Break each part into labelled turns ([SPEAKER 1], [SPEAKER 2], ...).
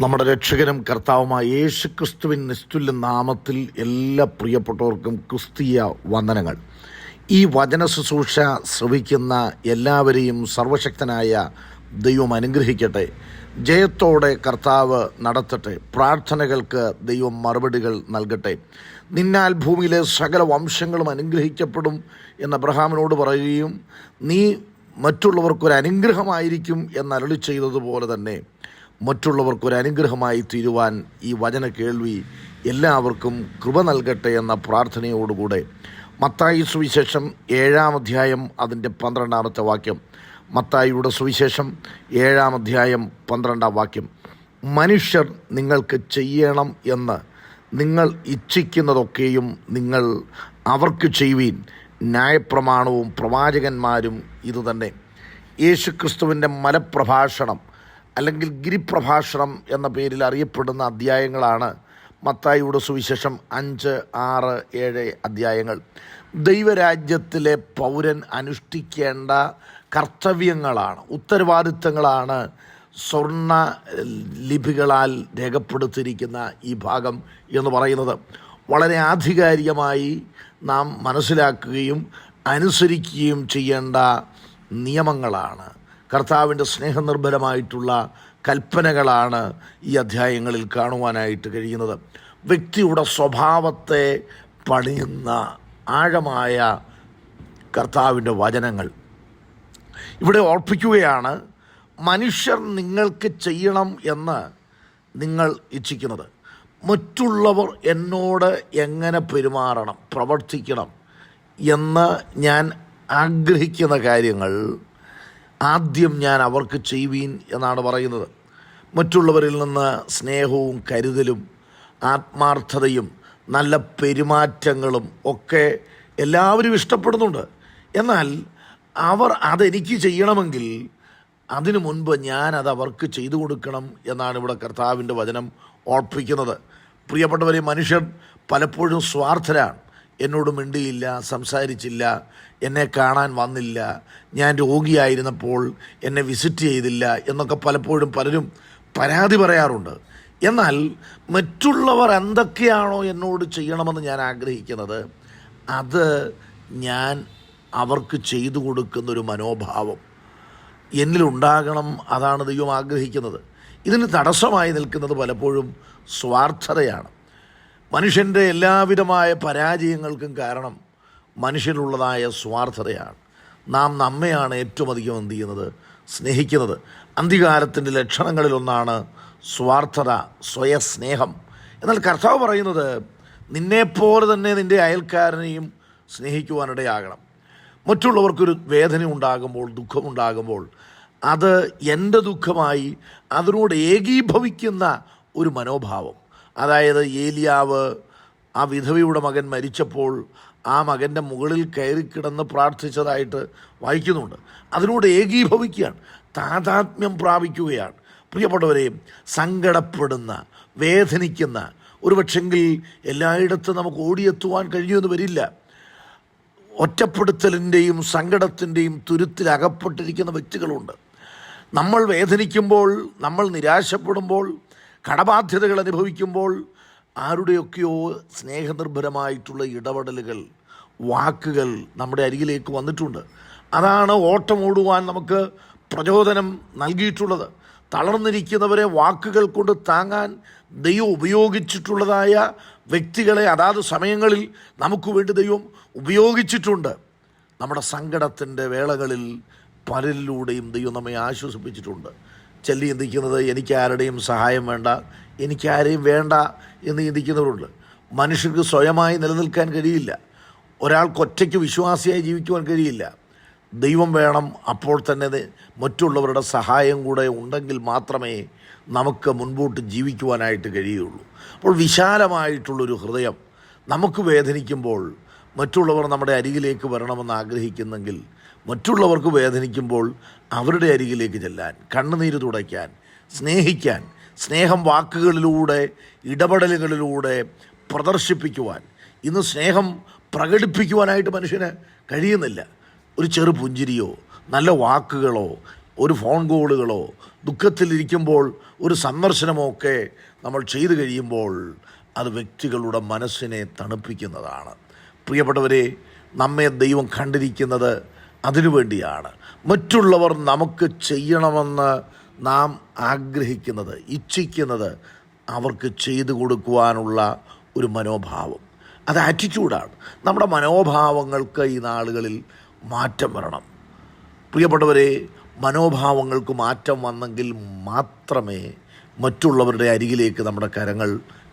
[SPEAKER 1] നമ്മുടെ രക്ഷകനും കർത്താവുമായ യേശു ക്രിസ്തുവിൻ നിസ്തുല്യ നാമത്തിൽ എല്ലാ പ്രിയപ്പെട്ടവർക്കും ക്രിസ്തീയ വന്ദനങ്ങൾ. ഈ വചന ശുശ്രൂഷ ശ്രവിക്കുന്ന എല്ലാവരെയും സർവശക്തനായ ദൈവം അനുഗ്രഹിക്കട്ടെ. ജയത്തോടെ കർത്താവ് നടത്തട്ടെ. പ്രാർത്ഥനകൾക്ക് ദൈവം മറുപടികൾ നൽകട്ടെ. നിന്നാൽ ഭൂമിയിലെ സകല വംശങ്ങളും അനുഗ്രഹിക്കപ്പെടും എന്ന് അബ്രഹാമിനോട് പറയുകയും നീ മറ്റുള്ളവർക്കൊരു അനുഗ്രഹമായിരിക്കും എന്ന് അരളി ചെയ്തതുപോലെ തന്നെ മറ്റുള്ളവർക്കൊരു അനുഗ്രഹമായി തീരുവാൻ ഈ വചന കേൾവി എല്ലാവർക്കും കൃപ നൽകട്ടെ എന്ന പ്രാർത്ഥനയോടുകൂടെ. മത്തായി സുവിശേഷം ഏഴാം അധ്യായം അതിന്റെ പന്ത്രണ്ടാമത്തെ വാക്യം. മത്തായിയുടെ സുവിശേഷം ഏഴാം അധ്യായം പന്ത്രണ്ടാം വാക്യം. മനുഷ്യർ നിങ്ങൾക്ക് ചെയ്യണം എന്ന് നിങ്ങൾ ഇച്ഛിക്കുന്നതൊക്കെയും നിങ്ങൾ അവർക്ക് ചെയ്യുവീൻ. ന്യായപ്രമാണവും പ്രവാചകന്മാരും ഇതുതന്നെ. യേശുക്രിസ്തുവിന്റെ മലപ്രഭാഷണം അല്ലെങ്കിൽ ഗിരിപ്രഭാഷണം എന്ന പേരിൽ അറിയപ്പെടുന്ന അധ്യായങ്ങളാണ് മത്തായിയുടെ സുവിശേഷം അഞ്ച് ആറ് ഏഴ് അധ്യായങ്ങൾ. ദൈവരാജ്യത്തിലെ പൗരൻ അനുഷ്ഠിക്കേണ്ട കർത്തവ്യങ്ങളാണ് ഉത്തരവാദിത്തങ്ങളാണ് സ്വർണ ലിപികളാൽ രേഖപ്പെടുത്തിയിരിക്കുന്ന ഈ ഭാഗം എന്ന് പറയുന്നത്. വളരെ ആധികാരികമായി നാം മനസ്സിലാക്കുകയും അനുസരിക്കുകയും ചെയ്യേണ്ട നിയമങ്ങളാണ് കർത്താവിന്റെ സ്നേഹനിർഭരമായിട്ടുള്ള കൽപ്പനകളാണ് ഈ അധ്യായങ്ങളിൽ കാണുവാനായിട്ട് കഴിയുന്നത്. വ്യക്തിയുടെ സ്വഭാവത്തെ പണിയുന്ന ആഴമായ കർത്താവിന്റെ വചനങ്ങൾ. ഇവിടെ ഓർപ്പിക്കുകയാണ് മനുഷ്യർ നിങ്ങൾക്ക് ചെയ്യണം എന്ന് നിങ്ങൾ ഇച്ഛിക്കുന്നത്. മറ്റുള്ളവർ എന്നോട് എങ്ങനെ പെരുമാറണം പ്രവർത്തിക്കണം എന്ന് ഞാൻ ആഗ്രഹിക്കുന്ന കാര്യങ്ങൾ ആദ്യം ഞാൻ അവർക്ക് ചെയ്യുവീൻ എന്നാണ് പറയുന്നത്. മറ്റുള്ളവരിൽ നിന്ന് സ്നേഹവും കരുതലും ആത്മാർത്ഥതയും നല്ല പെരുമാറ്റങ്ങളും ഒക്കെ എല്ലാവരും ഇഷ്ടപ്പെടുന്നുണ്ട്. എന്നാൽ അവർ അതെനിക്ക് ചെയ്യണമെങ്കിൽ അതിനു മുൻപ് ഞാൻ അത് അവർക്ക് ചെയ്തു കൊടുക്കണം എന്നാണ് ഇവിടെ കർത്താവിന്റെ വചനം ഓർപ്പിക്കുന്നത്. പ്രിയപ്പെട്ടവരെ മനുഷ്യർ പലപ്പോഴും സ്വാർത്ഥരാണ്. എന്നോട് മിണ്ടിയില്ല സംസാരിച്ചില്ല എന്നെ കാണാൻ വന്നില്ല. ഞാൻ രോഗിയായിരുന്നപ്പോൾ എന്നെ വിസിറ്റ് ചെയ്തില്ല എന്നൊക്കെ പലപ്പോഴും പലരും പരാതി പറയാറുണ്ട്. എന്നാൽ മറ്റുള്ളവർ എന്തൊക്കെയാണോ എന്നോട് ചെയ്യണമെന്ന് ഞാൻ ആഗ്രഹിക്കുന്നത് അത് ഞാൻ അവർക്ക് ചെയ്തു കൊടുക്കുന്നൊരു മനോഭാവം. എന്നിലുണ്ടാകണം അതാണ് ദൈവം ആഗ്രഹിക്കുന്നത്. ഇതിന് തടസ്സമായി നിൽക്കുന്നത് പലപ്പോഴും സ്വാർത്ഥതയാണ്. മനുഷ്യന്റെ എല്ലാവിധമായ പരാജയങ്ങൾക്കും കാരണം മനുഷ്യനുള്ളതായ സ്വാർത്ഥതയാണ്. നാം നമ്മെയാണ് ഏറ്റവും അധികം എന്ത് ചെയ്യുന്നത്? സ്നേഹിക്കുന്നത്. അന്ത്യകാലത്തിന്റെ ലക്ഷണങ്ങളിലൊന്നാണ് സ്വാർത്ഥത സ്വയസ്നേഹം. എന്നാൽ കർത്താവ് പറയുന്നത് നിന്നെപ്പോലെ തന്നെ നിന്റെ അയൽക്കാരനെയും സ്നേഹിക്കുവാനിടയാകണം. മറ്റുള്ളവർക്കൊരു വേദന ഉണ്ടാകുമ്പോൾ ദുഃഖമുണ്ടാകുമ്പോൾ അത് എന്റെ ദുഃഖമായി അതിനോട് ഏകീഭവിക്കുന്ന ഒരു മനോഭാവം. അതായത് ഏലിയാവ് ആ വിധവയുടെ മകൻ മരിച്ചപ്പോൾ ആ മകന്റെ മുകളിൽ കയറി കിടന്ന് പ്രാർത്ഥിച്ചതായിട്ട് വായിക്കുന്നുണ്ട്. അതിനോട് ഏകീഭവിക്കുകയാണ്. താതാത്മ്യം പ്രാപിക്കുകയാണ്. പ്രിയപ്പെട്ടവരെ സങ്കടപ്പെടുന്ന വേദനിക്കുന്ന ഒരു പക്ഷെങ്കിൽ എല്ലായിടത്തും നമുക്ക് ഓടിയെത്തുവാൻ കഴിയുമെന്ന് വരില്ല. ഒറ്റപ്പെടുത്തലിന്റെയും സങ്കടത്തിന്റെയും തുരുത്തിൽ അകപ്പെട്ടിരിക്കുന്ന വ്യക്തികളുണ്ട്. നമ്മൾ വേദനിക്കുമ്പോൾ നമ്മൾ നിരാശപ്പെടുമ്പോൾ കടബാധ്യതകൾ അനുഭവിക്കുമ്പോൾ ആരുടെയൊക്കെയോ സ്നേഹനിർഭരമായിട്ടുള്ള ഇടപെടലുകൾ വാക്കുകൾ നമ്മുടെ അരികിലേക്ക് വന്നിട്ടുണ്ട്. അതാണ് ഓട്ടമോടുവാൻ നമുക്ക് പ്രചോദനം നൽകിയിട്ടുള്ളത്. തളർന്നിരിക്കുന്നവരെ വാക്കുകൾ കൊണ്ട് താങ്ങാൻ ദൈവം ഉപയോഗിച്ചിട്ടുള്ളതായ വ്യക്തികളെ അതാത് സമയങ്ങളിൽ നമുക്ക് വേണ്ടി ദൈവം ഉപയോഗിച്ചിട്ടുണ്ട്. നമ്മുടെ സങ്കടത്തിന്റെ വേളകളിൽ പലരിലൂടെയും ദൈവം നമ്മെ ആശ്വസിപ്പിച്ചിട്ടുണ്ട്. ചെല്ലി ചിന്തിക്കുന്നത് എനിക്ക് ആരുടെയും സഹായം വേണ്ട എനിക്ക് ആരെയും വേണ്ട എന്ന് ചിന്തിക്കുന്നവരുണ്ട് മനുഷ്യർക്ക് സ്വയമായി നിലനിൽക്കാൻ കഴിയില്ല. ഒരാൾക്ക് ഒറ്റയ്ക്ക് വിശ്വാസിയായി ജീവിക്കുവാൻ കഴിയില്ല. ദൈവം വേണം അപ്പോൾ തന്നെ മറ്റുള്ളവരുടെ സഹായം കൂടെ ഉണ്ടെങ്കിൽ മാത്രമേ നമുക്ക് മുൻപോട്ട് ജീവിക്കുവാനായിട്ട് കഴിയുള്ളൂ അപ്പോൾ വിശാലമായിട്ടുള്ളൊരു ഹൃദയം നമുക്ക് വേദനിക്കുമ്പോൾ മറ്റുള്ളവർ നമ്മുടെ അരികിലേക്ക് വരണമെന്ന് ആഗ്രഹിക്കുന്നെങ്കിൽ മറ്റുള്ളവർക്ക് വേദനിക്കുമ്പോൾ അവരുടെ അരികിലേക്ക് ചെല്ലാൻ കണ്ണുനീര് തുടയ്ക്കാൻ സ്നേഹിക്കാൻ സ്നേഹം വാക്കുകളിലൂടെ ഇടപെടലുകളിലൂടെ പ്രദർശിപ്പിക്കുവാൻ. ഇന്ന് സ്നേഹം പ്രകടിപ്പിക്കുവാനായിട്ട് മനുഷ്യന് കഴിയുന്നില്ല. ഒരു ചെറു പുഞ്ചിരിയോ നല്ല വാക്കുകളോ ഒരു ഫോൺ കോളുകളോ ദുഃഖത്തിലിരിക്കുമ്പോൾ ഒരു സന്ദർശനമോ ഒക്കെ നമ്മൾ ചെയ്തു കഴിയുമ്പോൾ അത് വ്യക്തികളുടെ മനസ്സിനെ തണുപ്പിക്കുന്നതാണ്. പ്രിയപ്പെട്ടവരെ നമ്മെ ദൈവം കണ്ടിരിക്കുന്നത് അതിനുവേണ്ടിയാണ് മറ്റുള്ളവർ നമുക്ക് ചെയ്യണമെന്ന് നാം ആഗ്രഹിക്കുന്നത് ഇച്ഛിക്കുന്നത് അവർക്ക് ചെയ്തു കൊടുക്കുവാനുള്ള ഒരു മനോഭാവം. അത് ആറ്റിറ്റ്യൂഡാണ് നമ്മുടെ മനോഭാവങ്ങൾക്ക് ഈ നാളുകളിൽ മാറ്റം വരണം. പ്രിയപ്പെട്ടവരെ മനോഭാവങ്ങൾക്ക് മാറ്റം വന്നെങ്കിൽ മാത്രമേ മറ്റുള്ളവരുടെ അരികിലേക്ക് നമ്മുടെ കരങ്ങൾ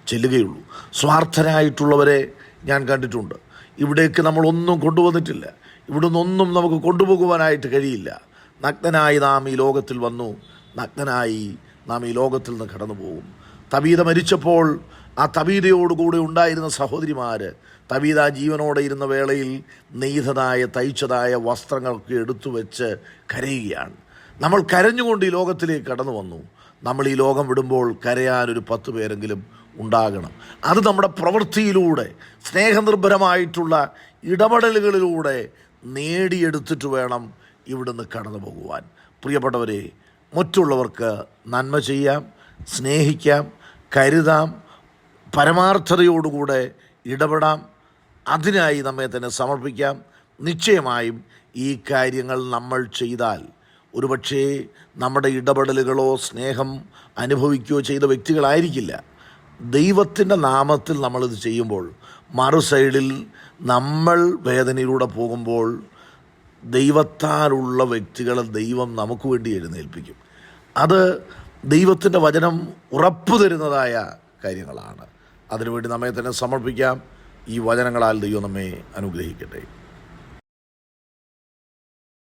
[SPEAKER 1] ചെല്ലുകയുള്ളൂ. സ്വാർത്ഥരായിട്ടുള്ളവരെ ഞാൻ കണ്ടിട്ടുണ്ട്. ഇവിടേക്ക് നമ്മളൊന്നും കൊണ്ടുവന്നിട്ടില്ല. ഇവിടെ നിന്നൊന്നും നമുക്ക് കൊണ്ടുപോകുവാനായിട്ട് കഴിയില്ല. നഗ്നനായി നാം ഈ ലോകത്തിൽ വന്നു. നഗ്നനായി നാം ഈ ലോകത്തിൽ നിന്ന് കടന്നു പോകും തവീത മരിച്ചപ്പോൾ ആ തവീതയോടുകൂടെ ഉണ്ടായിരുന്ന സഹോദരിമാർ തവീത ജീവനോടെ ഇരുന്ന വേളയിൽ നെയ്തതായ തയ്ച്ചതായ വസ്ത്രങ്ങളൊക്കെ എടുത്തു വെച്ച് കരയുകയാണ്. നമ്മൾ കരഞ്ഞുകൊണ്ട് ഈ ലോകത്തിലേക്ക് കടന്നു വന്നു നമ്മൾ ഈ ലോകം വിടുമ്പോൾ കരയാൻ ഒരു പത്ത് പേരെങ്കിലും ഉണ്ടാകണം. അത് നമ്മുടെ പ്രവൃത്തിയിലൂടെ സ്നേഹനിർഭരമായിട്ടുള്ള ഇടപെടലുകളിലൂടെ നേടിയെടുത്തിട്ട് വേണം ഇവിടുന്ന് കടന്നു പോകുവാൻ. പ്രിയപ്പെട്ടവരെ മറ്റുള്ളവർക്ക് നന്മ ചെയ്യാം സ്നേഹിക്കാം കരുതാം പരമാർത്ഥതയോടുകൂടെ ഇടപെടാം അതിനായി നമ്മെ തന്നെ സമർപ്പിക്കാം. നിശ്ചയമായും ഈ കാര്യങ്ങൾ നമ്മൾ ചെയ്താൽ ഒരുപക്ഷേ നമ്മുടെ ഇടപെടലുകളോ സ്നേഹം അനുഭവിക്കുകയോ ചെയ്ത വ്യക്തികളായിരിക്കില്ല. ദൈവത്തിന്റെ നാമത്തിൽ നമ്മളിത് ചെയ്യുമ്പോൾ മറു സൈഡിൽ നമ്മൾ വേദനയിലൂടെ പോകുമ്പോൾ ദൈവത്താലുള്ള വ്യക്തികളെ ദൈവം നമുക്ക് വേണ്ടി എഴുന്നേൽപ്പിക്കും. അത് ദൈവത്തിന്റെ വചനം ഉറപ്പു തരുന്നതായ കാര്യങ്ങളാണ്. അതിനുവേണ്ടി നമ്മെ തന്നെ സമർപ്പിക്കാം. ഈ വചനങ്ങളാൽ ദൈവം നമ്മെ അനുഗ്രഹിക്കട്ടെ.